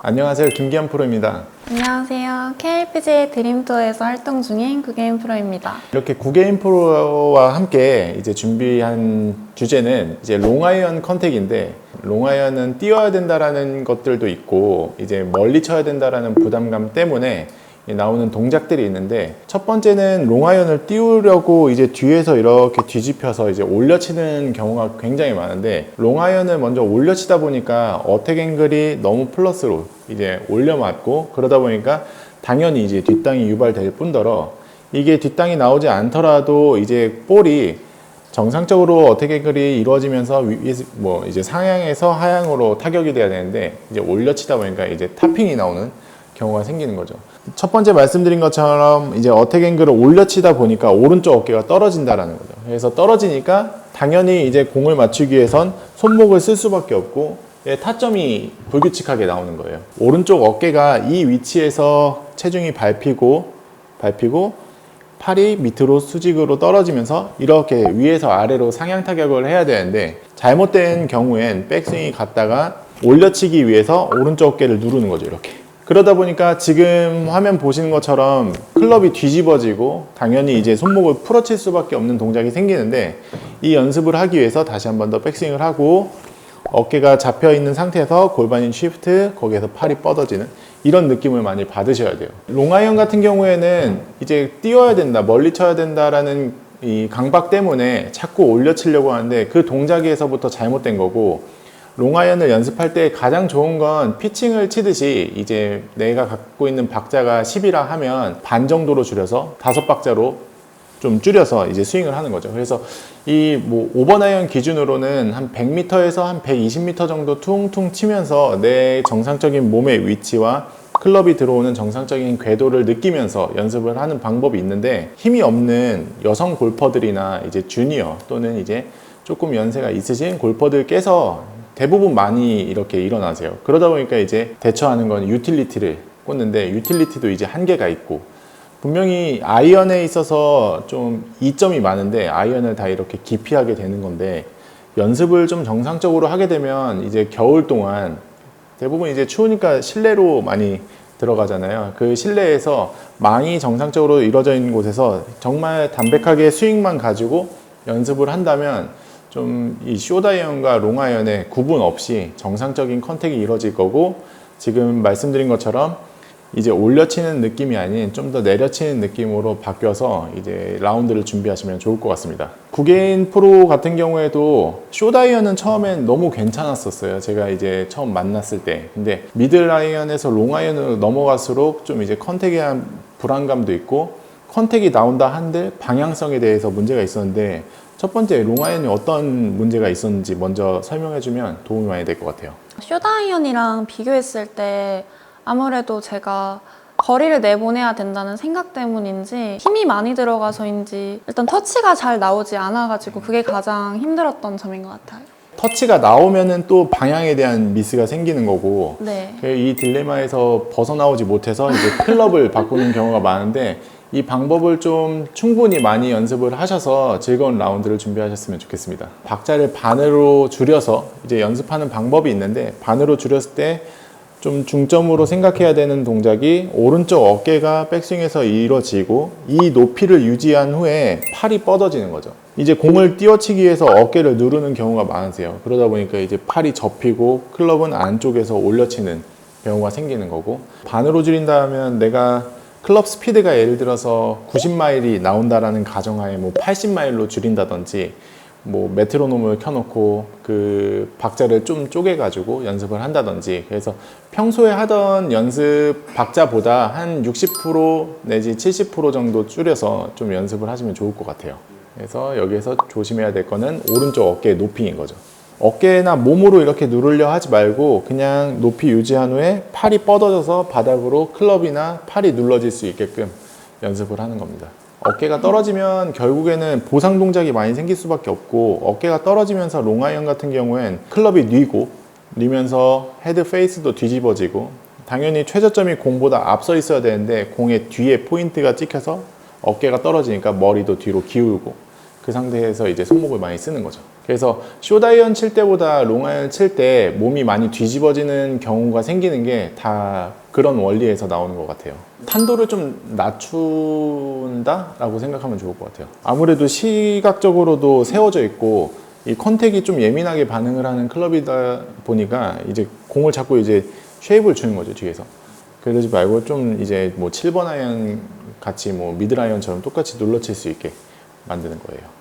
안녕하세요. 김기현 프로입니다. 안녕하세요. KLPGA 드림투어에서 활동 중인 구게임 프로입니다. 이렇게 구게임 프로와 함께 이제 준비한 주제는 이제 롱아이언 컨택인데 롱아이언은 띄워야 된다라는 것들도 있고 이제 멀리 쳐야 된다라는 부담감 때문에 나오는 동작들이 있는데 첫 번째는 롱아이언을 띄우려고 이제 뒤에서 이렇게 뒤집혀서 이제 올려치는 경우가 굉장히 많은데 롱아이언을 먼저 올려치다 보니까 어택 앵글이 너무 플러스로 이제 올려 맞고 그러다 보니까 당연히 이제 뒷땅이 유발될 뿐더러 이게 뒷땅이 나오지 않더라도 이제 볼이 정상적으로 어택 앵글이 이루어지면서 위, 뭐 이제 상향에서 하향으로 타격이 돼야 되는데 이제 올려치다 보니까 이제 탑핑이 나오는 경우가 생기는 거죠. 첫 번째 말씀드린 것처럼 이제 어택 앵글을 올려치다 보니까 오른쪽 어깨가 떨어진다라는 거죠. 그래서 떨어지니까 당연히 이제 공을 맞추기 위해선 손목을 쓸 수밖에 없고 예, 타점이 불규칙하게 나오는 거예요. 오른쪽 어깨가 이 위치에서 체중이 밟히고 밟히고 팔이 밑으로 수직으로 떨어지면서 이렇게 위에서 아래로 상향 타격을 해야 되는데 잘못된 경우엔 백스윙이 갔다가 올려치기 위해서 오른쪽 어깨를 누르는 거죠 이렇게 그러다 보니까 지금 화면 보시는 것처럼 클럽이 뒤집어지고 당연히 이제 손목을 풀어칠 수밖에 없는 동작이 생기는데 이 연습을 하기 위해서 다시 한 번 더 백스윙을 하고 어깨가 잡혀 있는 상태에서 골반인 쉬프트 거기에서 팔이 뻗어지는 이런 느낌을 많이 받으셔야 돼요. 롱아이언 같은 경우에는 이제 띄워야 된다, 멀리 쳐야 된다라는 이 강박 때문에 자꾸 올려 치려고 하는데 그 동작에서부터 잘못된 거고 롱아이언을 연습할 때 가장 좋은 건 피칭을 치듯이 이제 내가 갖고 있는 박자가 10이라 하면 반 정도로 줄여서 다섯 박자로 좀 줄여서 이제 스윙을 하는 거죠. 그래서 이뭐 오버나이언 기준으로는 한 100m에서 한 120m 정도 퉁퉁 치면서 내 정상적인 몸의 위치와 클럽이 들어오는 정상적인 궤도를 느끼면서 연습을 하는 방법이 있는데 힘이 없는 여성 골퍼들이나 이제 주니어 또는 이제 조금 연세가 있으신 골퍼들께서 대부분 많이 이렇게 일어나세요. 그러다 보니까 이제 대처하는 건 유틸리티를 꽂는데 유틸리티도 이제 한계가 있고 분명히 아이언에 있어서 좀 이점이 많은데 아이언을 다 이렇게 기피하게 되는 건데 연습을 좀 정상적으로 하게 되면 이제 겨울 동안 대부분 이제 추우니까 실내로 많이 들어가잖아요. 그 실내에서 망이 정상적으로 이루어져 있는 곳에서 정말 담백하게 스윙만 가지고 연습을 한다면 좀 이 쇼다이언과 롱아이언의 구분 없이 정상적인 컨택이 이루어질 거고 지금 말씀드린 것처럼 이제 올려치는 느낌이 아닌 좀 더 내려치는 느낌으로 바뀌어서 이제 라운드를 준비하시면 좋을 것 같습니다. 구개인 프로 같은 경우에도 쇼다이언은 처음엔 너무 괜찮았었어요. 제가 이제 처음 만났을 때. 근데 미들 아이언에서 롱 아이언으로 넘어갈수록 좀 이제 컨택에 대한 불안감도 있고 컨택이 나온다 한들 방향성에 대해서 문제가 있었는데 첫 번째 롱아이언이 어떤 문제가 있었는지 먼저 설명해 주면 도움이 많이 될 것 같아요. 쇼다이언이랑 비교했을 때 아무래도 제가 거리를 내보내야 된다는 생각 때문인지 힘이 많이 들어가서인지 일단 터치가 잘 나오지 않아가지고 그게 가장 힘들었던 점인 것 같아요. 터치가 나오면은 또 방향에 대한 미스가 생기는 거고 네. 이 딜레마에서 벗어나오지 못해서 이제 클럽을 바꾸는 경우가 많은데 이 방법을 좀 충분히 많이 연습을 하셔서 즐거운 라운드를 준비하셨으면 좋겠습니다. 박자를 반으로 줄여서 이제 연습하는 방법이 있는데 반으로 줄였을 때 좀 중점으로 생각해야 되는 동작이 오른쪽 어깨가 백스윙에서 이루어지고 이 높이를 유지한 후에 팔이 뻗어지는 거죠. 이제 공을 띄워치기 위해서 어깨를 누르는 경우가 많으세요. 그러다 보니까 이제 팔이 접히고 클럽은 안쪽에서 올려치는 경우가 생기는 거고 반으로 줄인다면 내가 클럽 스피드가 예를 들어서 90마일이 나온다라는 가정하에 뭐 80마일로 줄인다든지 뭐 메트로놈을 켜놓고 그 박자를 좀 쪼개가지고 연습을 한다든지 그래서 평소에 하던 연습 박자보다 한 60% 내지 70% 정도 줄여서 좀 연습을 하시면 좋을 것 같아요. 그래서 여기에서 조심해야 될 거는 오른쪽 어깨 높이인 거죠. 어깨나 몸으로 이렇게 누르려 하지 말고 그냥 높이 유지한 후에 팔이 뻗어져서 바닥으로 클럽이나 팔이 눌러질 수 있게끔 연습을 하는 겁니다. 어깨가 떨어지면 결국에는 보상 동작이 많이 생길 수밖에 없고 어깨가 떨어지면서 롱아이언 같은 경우엔 클럽이 뉘고 뉘면서 헤드 페이스도 뒤집어지고 당연히 최저점이 공보다 앞서 있어야 되는데 공의 뒤에 포인트가 찍혀서 어깨가 떨어지니까 머리도 뒤로 기울고 그 상태에서 이제 손목을 많이 쓰는 거죠. 그래서 쇼다이언 칠 때보다 롱아이언 칠 때 몸이 많이 뒤집어지는 경우가 생기는 게 다 그런 원리에서 나오는 것 같아요. 탄도를 좀 낮춘다 라고 생각하면 좋을 것 같아요. 아무래도 시각적으로도 세워져 있고 이 컨택이 좀 예민하게 반응을 하는 클럽이다 보니까 이제 공을 잡고 이제 쉐입을 주는 거죠 뒤에서. 그러지 말고 좀 이제 뭐 7번 아이언 같이 뭐 미드 아이언처럼 똑같이 눌러 칠 수 있게 만드는 거예요.